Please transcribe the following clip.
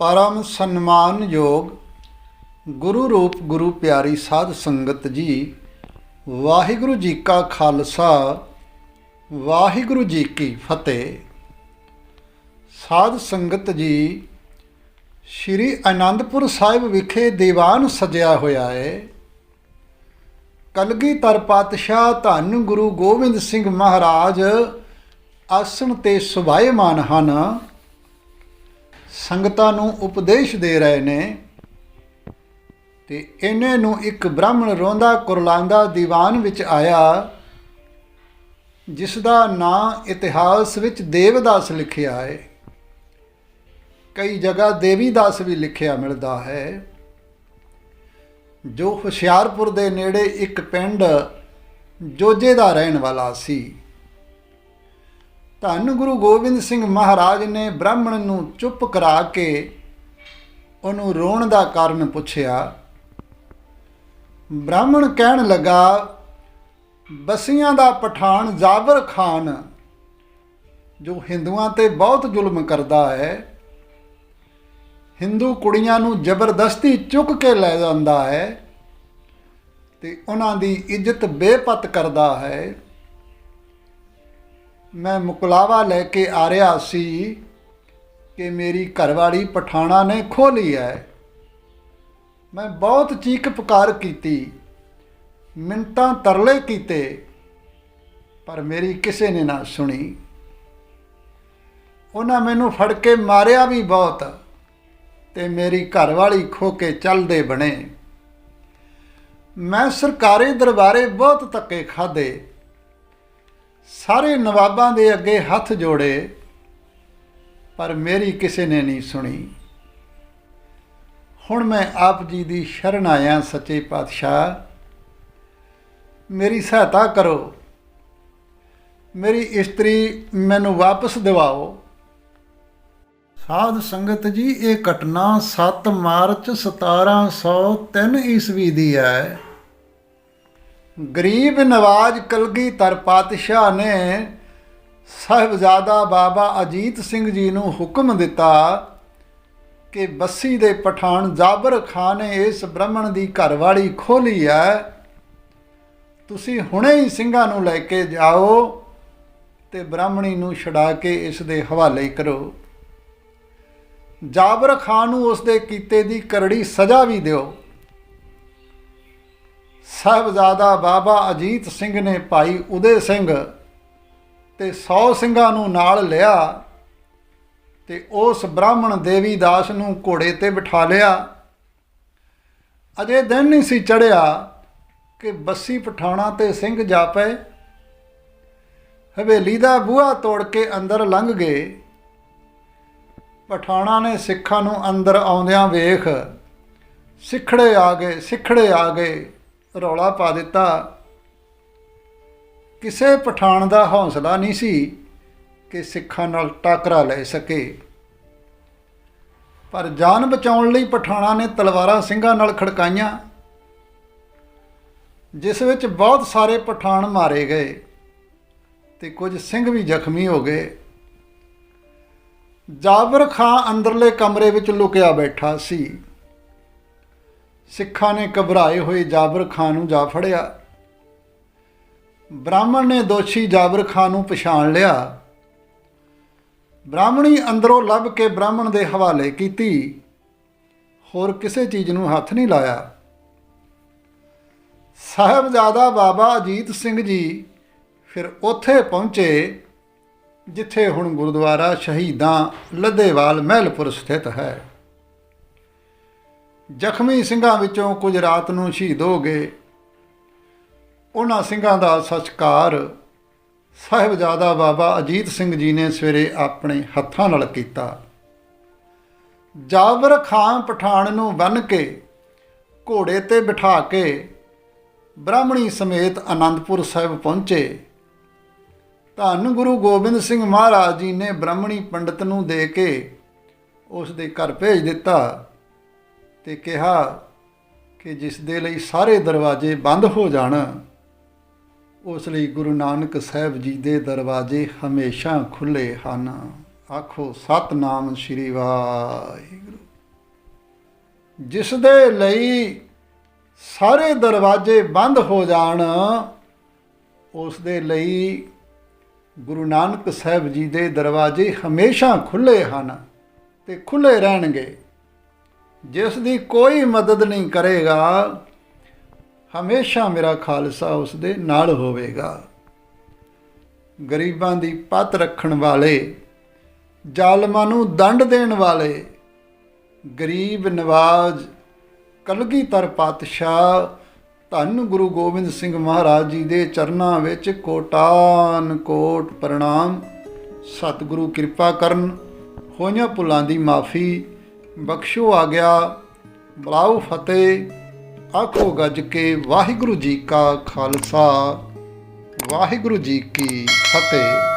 ਪਰਮ ਸਨਮਾਨਯੋਗ ਗੁਰੂ ਰੂਪ ਗੁਰੂ ਪਿਆਰੀ ਸਾਧ ਸੰਗਤ ਜੀ, ਵਾਹਿਗੁਰੂ ਜੀ ਕਾ ਖਾਲਸਾ, ਵਾਹਿਗੁਰੂ ਜੀ ਕੀ ਫਤਿਹ। ਸਾਧ ਸੰਗਤ ਜੀ, ਸ਼੍ਰੀ ਅਨੰਦਪੁਰ ਸਾਹਿਬ ਵਿਖੇ ਦੀਵਾਨ ਸਜਿਆ ਹੋਇਆ ਹੈ ਕਲਗੀਧਰ ਪਾਤਸ਼ਾਹ ਧੰਨ ਗੁਰੂ ਗੋਬਿੰਦ ਸਿੰਘ ਮਹਾਰਾਜ, ਆਸਣ ਤੇ ਸੁਭਾਏਮਾਨ ਹਨ। ਸੰਗਤਾਂ ਨੂੰ ਉਪਦੇਸ਼ ਦੇ ਰਹੇ ਨੇ ਤੇ ਇਹਨੇ ਨੂੰ ਇੱਕ ਬ੍ਰਾਹਮਣ ਰੋਂਦਾ ਕੁਰਲਾਂਦਾ ਦੀਵਾਨ ਵਿੱਚ ਆਇਆ ਜਿਸ ਦਾ ਨਾਂ ਇਤਿਹਾਸ ਵਿੱਚ ਦੇਵਦਾਸ ਲਿਖਿਆ ਹੈ। ਕਈ ਜਗ੍ਹਾ ਦੇਵੀਦਾਸ ਵੀ ਲਿਖਿਆ ਮਿਲਦਾ ਹੈ। ਜੋ ਹੁਸ਼ਿਆਰਪੁਰ ਦੇ ਨੇੜੇ ਇੱਕ ਪਿੰਡ ਜੋਜੇ ਦਾ ਰਹਿਣ ਵਾਲਾ ਸੀ। ਧੰਨ ਗੁਰੂ ਗੋਬਿੰਦ ਸਿੰਘ ਮਹਾਰਾਜ ਨੇ ਬ੍ਰਾਹਮਣ ਨੂੰ ਚੁੱਪ ਕਰਾ ਕੇ ਉਹਨੂੰ ਰੋਣ ਦਾ ਕਾਰਨ ਪੁੱਛਿਆ, ਬ੍ਰਾਹਮਣ ਕਹਿਣ ਲੱਗਾ, ਬਸੀਆਂ ਦਾ ਪਠਾਨ ਜ਼ਾਬਰ ਖਾਨ, ਜੋ ਹਿੰਦੂਆਂ ਤੇ ਬਹੁਤ ਜ਼ੁਲਮ ਕਰਦਾ ਹੈ, ਹਿੰਦੂ ਕੁੜੀਆਂ ਨੂੰ ਜ਼ਬਰਦਸਤੀ ਚੁੱਕ ਕੇ ਲੈ ਜਾਂਦਾ ਹੈ ਤੇ ਉਹਨਾਂ ਦੀ ਇੱਜ਼ਤ ਬੇਪਤ ਕਰਦਾ ਹੈ। ਮੈਂ ਮੁਕਲਾਵਾ ਲੈ ਕੇ ਆ ਰਿਹਾ ਸੀ ਕਿ ਮੇਰੀ ਘਰਵਾਲੀ ਪਠਾਣਾ ਨੇ ਖੋ ਲਈ ਹੈ। ਮੈਂ ਬਹੁਤ ਚੀਕ ਪੁਕਾਰ ਕੀਤੀ ਮਿੰਟਾਂ ਤਰਲੇ ਕੀਤੇ, ਪਰ ਮੇਰੀ ਕਿਸੇ ਨੇ ਨਾ ਸੁਣੀ। ਉਹਨਾਂ ਮੈਨੂੰ ਫੜ ਕੇ ਮਾਰਿਆ ਵੀ ਬਹੁਤ ਤੇ ਮੇਰੀ ਘਰਵਾਲੀ ਖੋ ਕੇ ਚੱਲਦੇ ਬਣੇ। ਮੈਂ ਸਰਕਾਰੀ ਦਰਬਾਰੇ ਬਹੁਤ ਧੱਕੇ ਖਾਦੇ ਸਾਰੇ ਨਵਾਬਾਂ ਦੇ ਅੱਗੇ ਹੱਥ ਜੋੜੇ, ਪਰ ਮੇਰੀ ਕਿਸੇ ਨੇ ਨਹੀਂ ਸੁਣੀ। ਹੁਣ ਮੈਂ ਆਪ ਜੀ ਦੀ ਸ਼ਰਨ ਆਇਆ, ਸੱਚੇ ਪਾਤਸ਼ਾਹ। ਮੇਰੀ ਸਹਾਇਤਾ ਕਰੋ। ਮੇਰੀ ਇਸਤਰੀ ਮੈਨੂੰ ਵਾਪਸ ਦਿਵਾਓ। ਸਾਧ ਸੰਗਤ ਜੀ, ਇਹ ਘਟਨਾ 7 ਮਾਰਚ 1703 ਈਸਵੀ ਦੀ ਹੈ। ਗਰੀਬ ਨਵਾਜ ਕਲਗੀਧਰ ਪਾਤਸ਼ਾਹ ਨੇ ਸਾਹਿਬਜ਼ਾਦਾ ਬਾਬਾ ਅਜੀਤ ਸਿੰਘ ਜੀ ਨੂੰ ਹੁਕਮ ਦਿੱਤਾ ਕਿ ਬੱਸੀ ਦੇ ਪਠਾਨ ਜਾਬਰ ਖਾਨ ਨੇ ਇਸ ਬ੍ਰਾਹਮਣ ਦੀ ਘਰਵਾਲੀ ਖੋਲੀ ਹੈ। ਤੁਸੀਂ ਹੁਣੇ ਹੀ ਸਿੰਘਾਂ ਨੂੰ ਲੈ ਕੇ ਜਾਓ ਤੇ ਬ੍ਰਾਹਮਣੀ ਨੂੰ ਛਡਾ ਕੇ ਇਸ ਦੇ ਹਵਾਲੇ ਕਰੋ। ਜਾਬਰ ਖਾਨ ਨੂੰ ਉਸ ਦੇ ਕੀਤੇ ਦੀ ਕਰੜੀ ਸਜ਼ਾ ਵੀ ਦਿਓ। ਸਾਹਿਬਜ਼ਾਦਾ ਬਾਬਾ ਅਜੀਤ ਸਿੰਘ ਨੇ ਭਾਈ ਉਦੇ ਸਿੰਘ ਤੇ 100 ਸਿੰਘਾਂ ਨੂੰ ਨਾਲ ਲਿਆ ਤੇ ਉਸ ਬ੍ਰਾਹਮਣ ਦੇਵੀ ਦਾਸ ਨੂੰ ਘੋੜੇ ਤੇ ਬਿਠਾ ਲਿਆ। ਅਜੇ ਦਿਨ ਨਹੀਂ ਸੀ ਚੜਿਆ ਕਿ ਬੱਸੀ ਪਠਾਣਾ ਤੇ ਸਿੰਘ ਜਾ ਪਏ ਹਵੇਲੀ ਦਾ ਬੂਹਾ ਤੋੜ ਕੇ ਅੰਦਰ ਲੰਘ ਗਏ। ਪਠਾਣਾ ਨੇ ਸਿੱਖਾਂ ਨੂੰ ਅੰਦਰ ਆਉਂਦਿਆਂ ਵੇਖ ਸਿੱਖੜੇ ਆ ਗਏ, ਸਿੱਖੜੇ ਆ ਗਏ। ਰੌਲਾ ਪਾ ਦਿੱਤਾ। ਕਿਸੇ ਪਠਾਨ ਦਾ ਹੌਸਲਾ ਨਹੀਂ ਸੀ ਕਿ ਸਿੱਖਾਂ ਨਾਲ ਟਾਕਰਾ ਲੈ ਸਕੇ। ਪਰ ਜਾਨ ਬਚਾਉਣ ਲਈ ਪਠਾਣਾ ਨੇ ਤਲਵਾਰਾਂ ਸਿੰਘਾਂ ਨਾਲ ਖੜਕਾਈਆਂ, ਜਿਸ ਵਿੱਚ ਬਹੁਤ ਸਾਰੇ ਪਠਾਨ ਮਾਰੇ ਗਏ ਤੇ ਕੁਝ ਸਿੰਘ ਵੀ ਜ਼ਖਮੀ ਹੋ ਗਏ। ਜਾਬਰ ਖਾਂ ਅੰਦਰਲੇ ਕਮਰੇ ਵਿੱਚ ਲੁਕਿਆ ਬੈਠਾ ਸੀ। ਸਿੱਖਾਂ ਨੇ ਘਬਰਾਏ ਹੋਏ ਜਾਬਰ ਖਾਨ ਨੂੰ ਜਾ ਫੜਿਆ। ਬ੍ਰਾਹਮਣ ਨੇ ਦੋਸ਼ੀ ਜਾਬਰ ਖਾਨ ਨੂੰ ਪਛਾਣ ਲਿਆ। ਬ੍ਰਾਹਮਣੀ ਅੰਦਰੋਂ ਲੱਭ ਕੇ ਬ੍ਰਾਹਮਣ ਦੇ ਹਵਾਲੇ ਕੀਤੀ। ਹੋਰ ਕਿਸੇ ਚੀਜ਼ ਨੂੰ ਹੱਥ ਨਹੀਂ ਲਾਇਆ। ਸਾਹਿਬਜ਼ਾਦਾ ਬਾਬਾ ਅਜੀਤ ਸਿੰਘ ਜੀ ਫਿਰ ਉੱਥੇ ਪਹੁੰਚੇ, ਜਿੱਥੇ ਹੁਣ ਗੁਰਦੁਆਰਾ ਸ਼ਹੀਦਾਂ ਲੱਦੇਵਾਲ ਮਹਿਲਪੁਰ ਸਥਿਤ ਹੈ। ਜ਼ਖਮੀ ਸਿੰਘਾਂ ਵਿੱਚੋਂ ਕੁਝ ਰਾਤ ਨੂੰ ਸ਼ਹੀਦ ਹੋ ਗਏ। ਉਹਨਾਂ ਸਿੰਘਾਂ ਦਾ ਸੰਸਕਾਰ ਸਾਹਿਬਜ਼ਾਦਾ ਬਾਬਾ ਅਜੀਤ ਸਿੰਘ ਜੀ ਨੇ ਸਵੇਰੇ ਆਪਣੇ ਹੱਥਾਂ ਨਾਲ ਕੀਤਾ। ਜਾਬਰ ਖਾਨ ਪਠਾਨ ਨੂੰ ਬੰਨ ਕੇ, ਘੋੜੇ ਤੇ ਬਿਠਾ ਕੇ, ਬ੍ਰਾਹਮਣੀ ਸਮੇਤ ਆਨੰਦਪੁਰ ਸਾਹਿਬ ਪਹੁੰਚੇ। ਧੰਨ ਗੁਰੂ ਗੋਬਿੰਦ ਸਿੰਘ ਮਹਾਰਾਜ ਜੀ ਨੇ ਬ੍ਰਾਹਮਣੀ ਪੰਡਤ ਨੂੰ ਦੇ ਕੇ ਉਸ ਦੇ ਘਰ ਭੇਜ ਦਿੱਤਾ। ਤੇ ਕਿਹਾ ਕਿ ਜਿਸ ਦੇ ਲਈ ਸਾਰੇ ਦਰਵਾਜ਼ੇ ਬੰਦ ਹੋ ਜਾਣ, ਉਸ ਲਈ ਗੁਰੂ ਨਾਨਕ ਸਾਹਿਬ ਜੀ ਦੇ ਦਰਵਾਜ਼ੇ ਹਮੇਸ਼ਾ ਖੁੱਲੇ ਹਨ। ਆਖੋ, ਸਤਨਾਮ ਸ੍ਰੀ ਵਾਹਿਗੁਰੂ। ਜਿਸ ਦੇ ਲਈ ਸਾਰੇ ਦਰਵਾਜ਼ੇ ਬੰਦ ਹੋ ਜਾਣ, ਉਸ ਦੇ ਲਈ ਗੁਰੂ ਨਾਨਕ ਸਾਹਿਬ ਜੀ ਦੇ ਦਰਵਾਜ਼ੇ ਹਮੇਸ਼ਾ ਖੁੱਲੇ ਹਨ ਤੇ ਖੁੱਲੇ ਰਹਿਣਗੇ। ਜਿਸ ਦੀ ਕੋਈ ਮਦਦ ਨਹੀਂ ਕਰੇਗਾ, ਹਮੇਸ਼ਾ ਮੇਰਾ ਖਾਲਸਾ ਉਸ ਦੇ ਨਾਲ ਹੋਵੇਗਾ। ਗਰੀਬਾਂ ਦੀ ਪਤ ਰੱਖਣ ਵਾਲੇ, ਜ਼ਾਲਮਾਂ ਨੂੰ ਦੰਡ ਦੇਣ ਵਾਲੇ, ਗਰੀਬ ਨਵਾਜ਼ ਕਲਗੀਧਰ ਪਾਤਸ਼ਾਹ, ਧੰਨ ਗੁਰੂ ਗੋਬਿੰਦ ਸਿੰਘ ਮਹਾਰਾਜ ਜੀ ਦੇ ਚਰਨਾਂ ਵਿੱਚ ਕੋਟਾਨ ਕੋਟ ਪ੍ਰਣਾਮ। ਸਤਿਗੁਰੂ ਕਿਰਪਾ ਕਰਨ, ਹੋਈਆਂ ਭੁੱਲਾਂ ਦੀ ਮਾਫੀ ਬਖਸ਼ੋ ਆ ਗਿਆ। ਬਲਾਉ ਫਤਿਹ, ਆਖੋ ਗੱਜ ਕੇ ਵਾਹਿਗੁਰੂ ਜੀ ਕਾ ਖਾਲਸਾ। ਵਾਹਿਗੁਰੂ ਜੀ ਕੀ ਫਤਿਹ।